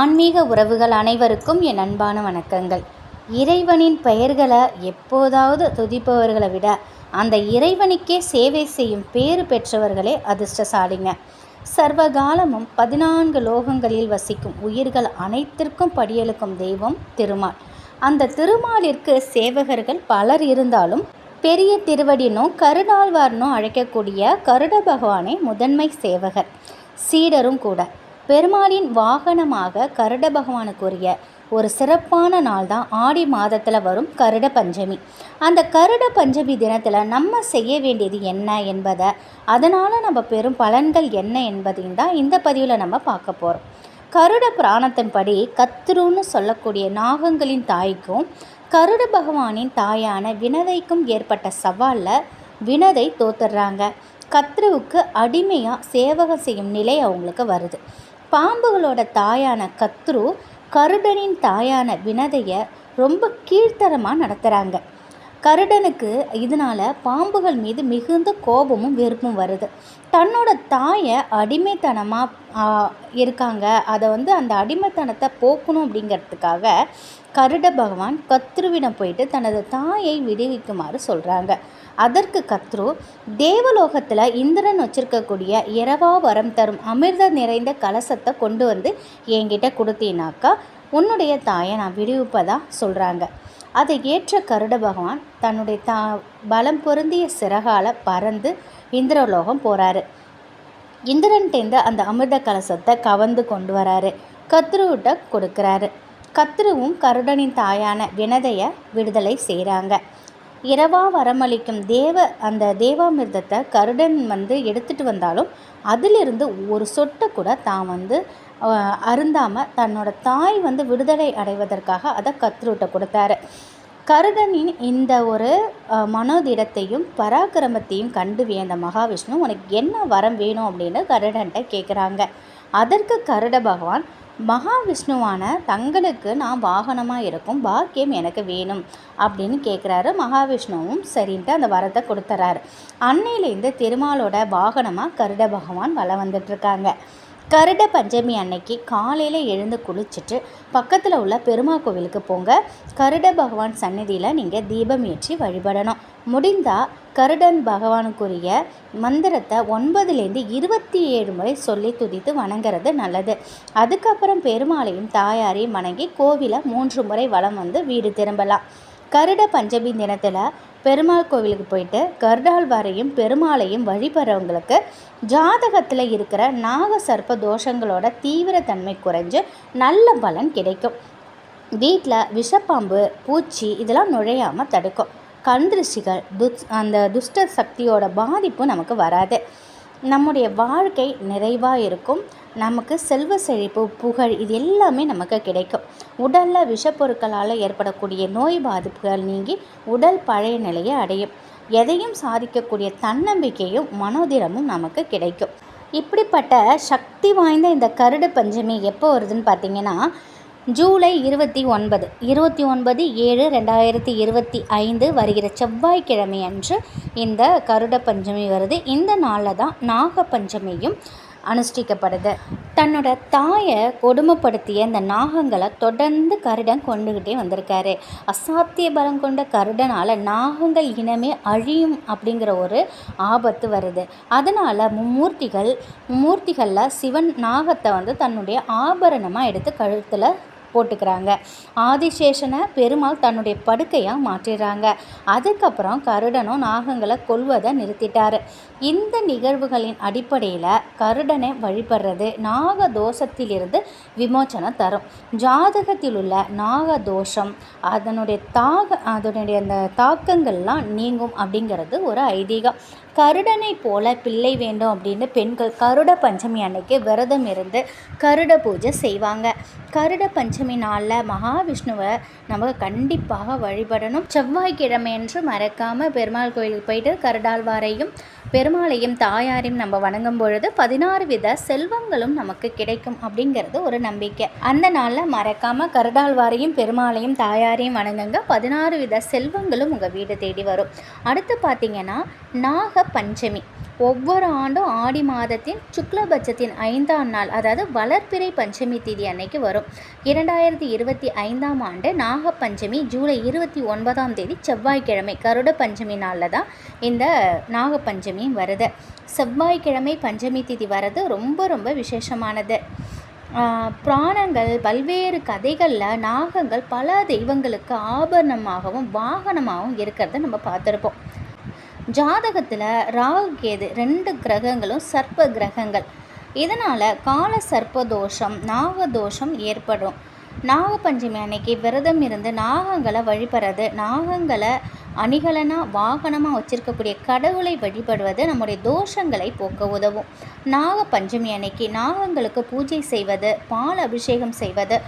ஆன்மீக உறவுகள் அனைவருக்கும் என் அன்பான வணக்கங்கள். இறைவனின் பெயர்களை எப்போதாவது துதிப்பவர்களை விட அந்த இறைவனுக்கே சேவை செய்யும் பேறு பெற்றவர்களே அதிர்ஷ்டசாலிங்க. சர்வகாலமும் பதினான்கு லோகங்களில் வசிக்கும் உயிர்கள் அனைத்திற்கும் படியெழுக்கும் தெய்வம் திருமால். அந்த திருமாலிற்கு சேவகர்கள் பலர் இருந்தாலும் பெரிய திருவடினும் கருடாழ்வார்னும் அழைக்கக்கூடிய கருட பகவானே முதன்மை சேவகர். சீடரும் கூட. பெருமாளின் வாகனமாக கருட பகவானுக்குரிய ஒரு சிறப்பான நாள் தான் ஆடி மாதத்தில் வரும் கருட பஞ்சமி. அந்த கருட பஞ்சமி தினத்தில் நம்ம செய்ய வேண்டியது என்ன என்பதை அதனால் நம்ம பெரும் பலன்கள் என்ன என்பதையும் தான் இந்த பதிவில் நம்ம பார்க்க போகிறோம் கருட புராணத்தின்படி கத்ருன்னு சொல்லக்கூடிய நாகங்களின் தாய்க்கும் கருட பகவானின் தாயான வினதைக்கும் ஏற்பட்ட சவாலில் வினதை தோத்துடுறாங்க. கத்ருவுக்கு அடிமையாக சேவகம் செய்யும் நிலை அவங்களுக்கு வருது. பாம்புகளோட தாயான கத்ரு கருடனின் தாயான வினதையை ரொம்ப கீழ்த்தரமாக நடத்துகிறாங்க கருடனுக்கு இதனால் பாம்புகள் மீது மிகுந்த கோபமும் வெறுப்பும் வருது. தன்னோட தாயை அடிமைத்தனமாக இருக்காங்க. அதை வந்து அந்த அடிமைத்தனத்தை போக்கணும் அப்படிங்கிறதுக்காக கருட பகவான் கத்ருவிடம் போயிட்டு தனது தாயை விடுவிக்குமாறு சொல்கிறாங்க அதற்கு கத்ரு தேவலோகத்தில் இந்திரன் வச்சிருக்கக்கூடிய இரவா வரம் தரும் அமிர்த நிறைந்த கலசத்தை கொண்டு வந்து என்கிட்ட கொடுத்தீனாக்கா உன்னுடைய தாயை நான் விடுவிப்பதாக சொல்கிறாங்க அதை ஏற்ற கருட பகவான் தன்னுடைய தா பலம் பொருந்திய சிறகால பறந்து இந்திரலோகம் போகிறாரு இந்திரன்டேந்து அந்த அமிர்த கலசத்தை கவர்ந்து கொண்டு வராரு. கத்ருவிட்ட கொடுக்குறாரு. கத்ருவும் கருடனின் தாயான வினதையை விடுதலை செய்கிறாங்க இரவா வரமளிக்கும் தேவ அந்த தேவாமிர்தத்தை கருடன் வந்து எடுத்துகிட்டு வந்தாலும் அதிலிருந்து ஒரு சொட்டை கூட தான் வந்து அருந்தாமல் தன்னோட தாய் வந்து விடுதலை அடைவதற்காக அதை கத்ருட்ட கொடுத்தாரு. கருடனின் இந்த ஒரு மனோதிடத்தையும் பராக்கிரமத்தையும் கண்டு வியந்த மகாவிஷ்ணு உனக்கு என்ன வரம் வேணும்? அப்படின்னு கருடன்ட்ட கேட்குறாங்க அதற்கு கருட பகவான் மகாவிஷ்ணுவான தங்களுக்கு நான் வாகனமாக இருக்கும் பாக்கியம் எனக்கு வேணும் அப்படின்னு கேட்குறாரு மகாவிஷ்ணுவும் சரின்ட்டு அந்த வரத்தை கொடுத்துறாரு. அன்னையிலேருந்து திருமாலோட வாகனமாக கருட பகவான் வளம் வந்துட்டுருக்காங்க கருட பஞ்சமி அன்னைக்கு காலையில் எழுந்து குளிச்சுட்டு பக்கத்தில் உள்ள பெருமா கோவிலுக்கு போங்க. கருட பகவான் சன்னதியில் நீங்கள் தீபம் ஏற்றி வழிபடணும். முடிந்தால் கருடன் பகவானுக்குரிய மந்திரத்தை ஒன்பதுலேருந்து இருபத்தி ஏழு முறை சொல்லி துதித்து வணங்குறது நல்லது. அதுக்கப்புறம் பெருமாளையும் தாயாரையும் வணங்கி கோவிலை மூன்று முறை வளம் வந்து வீடு திரும்பலாம். கருட பஞ்சமி தினத்தில் பெருமாள் கோவிலுக்கு போயிட்டு கருடாழ்வாரையும் பெருமாளையும் வழிபடுறவங்களுக்கு ஜாதகத்தில் இருக்கிற நாக சர்ப்ப தோஷங்களோட தீவிரத்தன்மை குறைஞ்சு நல்ல பலன் கிடைக்கும். வீட்டில் விஷப்பாம்பு பூச்சி இதெல்லாம் நுழையாமல் தடுக்கும். கண் திருஷ்டிகள் துஸ் அந்த துஷ்ட சக்தியோட பாதிப்பும் நமக்கு வராது. நம்முடைய வாழ்க்கை நிறைவாக இருக்கும். நமக்கு செல்வ செழிப்பு புகழ் இது எல்லாமே நமக்கு கிடைக்கும். உடலில் விஷப்பொருட்களால் ஏற்படக்கூடிய நோய் பாதிப்புகள் நீங்கி உடல் பழைய நிலையை அடையும். எதையும் சாதிக்கக்கூடிய தன்னம்பிக்கையும் மனோதிரமும் நமக்கு கிடைக்கும். இப்படிப்பட்ட சக்தி வாய்ந்த இந்த கருடு பஞ்சமி எப்போ வருதுன்னு பார்த்தீங்கன்னா ஜூலை இருபத்தி ஒன்பது இருபத்தி ஒன்பது ஏழு ரெண்டாயிரத்தி இருபத்தி ஐந்து வருகிற செவ்வாய்க்கிழமை அன்று இந்த கருட பஞ்சமி வருது. இந்த நாளில் தான் நாக பஞ்சமியும் அனுஷ்டிக்கப்படுது. தன்னோட தாயை கொடுமைப்படுத்திய இந்த நாகங்களை தொடர்ந்து கருடன் கொண்டுக்கிட்டே வந்திருக்காரு. அசாத்திய பலம் கொண்ட கருடனால் நாகங்கள் இனமே அழியும் அப்படிங்கிற ஒரு ஆபத்து வருது. அதனால் மும்மூர்த்திகள் மும்மூர்த்திகளில் சிவன் நாகத்தை வந்து தன்னுடைய ஆபரணமாக எடுத்து கழுத்தில் போட்டுக்கிறாங்க. ஆதிசேஷனை பெருமாள் தன்னுடைய படுக்கையாக மாற்றிடுறாங்க. அதுக்கப்புறம் கருடனும் நாகங்களை கொல்வதை நிறுத்திட்டாரு. இந்த நிகழ்வுகளின் அடிப்படையில் கருடனை வழிபடுறது நாக தோஷத்திலிருந்து விமோச்சனம் தரும். ஜாதகத்தில் உள்ள நாக தோஷம் அதனுடைய தாக அதனுடைய அந்த தாக்கங்கள்லாம் நீங்கும் அப்படிங்கிறது ஒரு ஐதீகம். கருடனை போல பிள்ளை வேண்டும் அப்படின்னு பெண்கள் கருட பஞ்சமி அன்னைக்கு விரதம் இருந்து கருட பூஜை செய்வாங்க. கருட பஞ்சமி நாளில் மகாவிஷ்ணுவை நம்ம கண்டிப்பாக வழிபடணும். செவ்வாய்க்கிழமை என்று மறக்காமல் பெருமாள் கோயிலுக்கு போயிட்டு கருடாழ்வாரையும் பெருமாளையும் தாயாரையும் நம்ம வணங்கும் பொழுது பதினாறு வித செல்வங்களும் நமக்கு கிடைக்கும் அப்படிங்கிறது ஒரு நம்பிக்கை. அந்த நாளில் மறக்காமல் கருடாழ்வாரையும் பெருமாளையும் தாயாரையும் வணங்குங்க. பதினாறு வித செல்வங்களும் உங்கள் வீடு தேடி வரும். அடுத்து பார்த்தீங்கன்னா நாக பஞ்சமி ஒவ்வொரு ஆண்டும் ஆடி மாதத்தின் சுக்லபட்சத்தின் ஐந்தாம் நாள் அதாவது வளர்ப்பிறை பஞ்சமி தேதி அன்னைக்கு வரும். இரண்டாயிரத்தி இருபத்தி ஐந்தாம் ஆண்டு நாகப்பஞ்சமி ஜூலை இருபத்தி ஒன்பதாம் தேதி செவ்வாய்க்கிழமை கருட பஞ்சமி நாளில் தான் இந்த நாகப்பஞ்சமி வருது. செவ்வாய்க்கிழமை பஞ்சமி தேதி வர்றது ரொம்ப ரொம்ப விசேஷமானது. புராணங்கள் பல்வேறு கதைகளில் நாகங்கள் பல தெய்வங்களுக்கு ஆபரணமாகவும் வாகனமாகவும் இருக்கிறத நம்ம பார்த்துருப்போம். ஜாதகத்தில் ராகு கேது ரெண்டு கிரகங்களும் சர்ப்ப கிரகங்கள். இதனால் கால சர்ப்ப தோஷம் நாக தோஷம் ஏற்படும். நாகப்பஞ்சமி அன்னைக்கு விரதம் இருந்து நாகங்களை வழிபடுறது நாகங்களை அணிகலனாக வாகனமாக வச்சிருக்கக்கூடிய கடவுளை வழிபடுவது நம்முடைய தோஷங்களை போக்க உதவும். நாகப்பஞ்சமி அன்னைக்கு நாகங்களுக்கு பூஜை செய்வது பால் அபிஷேகம் செய்வது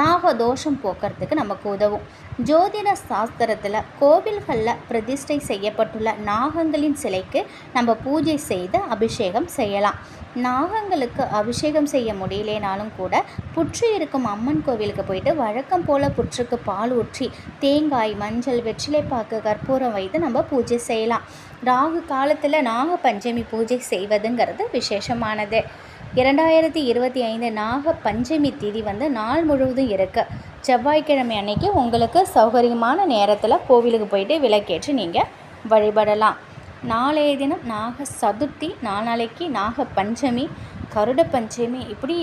நாக தோஷம் போக்குறதுக்கு நமக்கு உதவும். ஜோதிட சாஸ்திரத்தில் கோவில்களில் பிரதிஷ்டை செய்யப்பட்டுள்ள நாகங்களின் சிலைக்கு நம்ம பூஜை செய்து அபிஷேகம் செய்யலாம். நாகங்களுக்கு அபிஷேகம் செய்ய முடியலேனாலும் கூட புற்று இருக்கும் அம்மன் கோவிலுக்கு போயிட்டு வழக்கம் போல் புற்றுக்கு பால் ஊற்றி தேங்காய் மஞ்சள் வெற்றிலைப்பாக்கு கற்பூரம் வைத்து நம்ம பூஜை செய்யலாம். ராகு காலத்தில் நாக பஞ்சமி பூஜை செய்வதுங்கிறது விசேஷமானது. இரண்டாயிரத்தி இருபத்தி ஐந்து நாக பஞ்சமி திதி வந்து நாள் முழுவதும் இருக்கு. செவ்வாய்க்கிழமை அன்னைக்கு உங்களுக்கு சௌகரியமான நேரத்தில் கோவிலுக்கு போயிட்டு விலக்கேற்று நீங்கள் வழிபடலாம். நாளைய தினம் நாக சதுர்த்தி நாளைக்கு நாக பஞ்சமி கருட பஞ்சமி இப்படி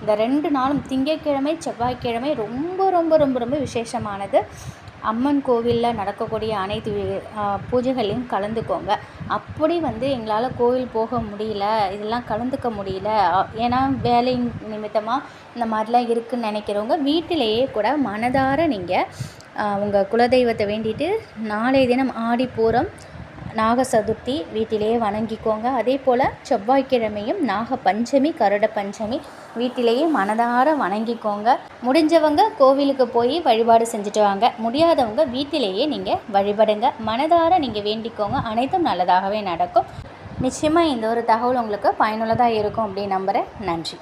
இந்த ரெண்டு நாளும் திங்கட்கிழமை செவ்வாய்க்கிழமை ரொம்ப ரொம்ப ரொம்ப ரொம்ப விசேஷமானது. அம்மன் கோவிலில் நடக்கக்கூடிய அனைத்து பூஜைகளையும் கலந்துக்கோங்க. அப்படி வந்து எங்களால் கோவில் போக முடியல இதெல்லாம் கலந்துக்க முடியல ஏன்னா வேலை நிமித்தமாக இந்த மாதிரிலாம் இருக்குன்னு நினைக்கிறவங்க வீட்டிலேயே கூட மனதார நீங்கள் உங்கள் குலதெய்வத்தை வேண்டிட்டு நாளைய தினம் ஆடி பூரம் நாக சதுர்த்தி வீட்டிலேயே வணங்கிக்கோங்க. அதே போல் செவ்வாய்க்கிழமையும் நாக பஞ்சமி கருட பஞ்சமி வீட்டிலேயே மனதார வணங்கிக்கோங்க. முடிஞ்சவங்க கோவிலுக்கு போய் வழிபாடு செஞ்சுட்டு வாங்க. முடியாதவங்க வீட்டிலேயே நீங்கள் வழிபடுங்க. மனதார நீங்கள் வேண்டிக்கோங்க. அனைத்தும் நல்லதாகவே நடக்கும். நிச்சயமாக இந்த ஒரு தகவல் உங்களுக்கு பயனுள்ளதாக இருக்கும் அப்படின்னு நம்புகிறேன் நன்றி.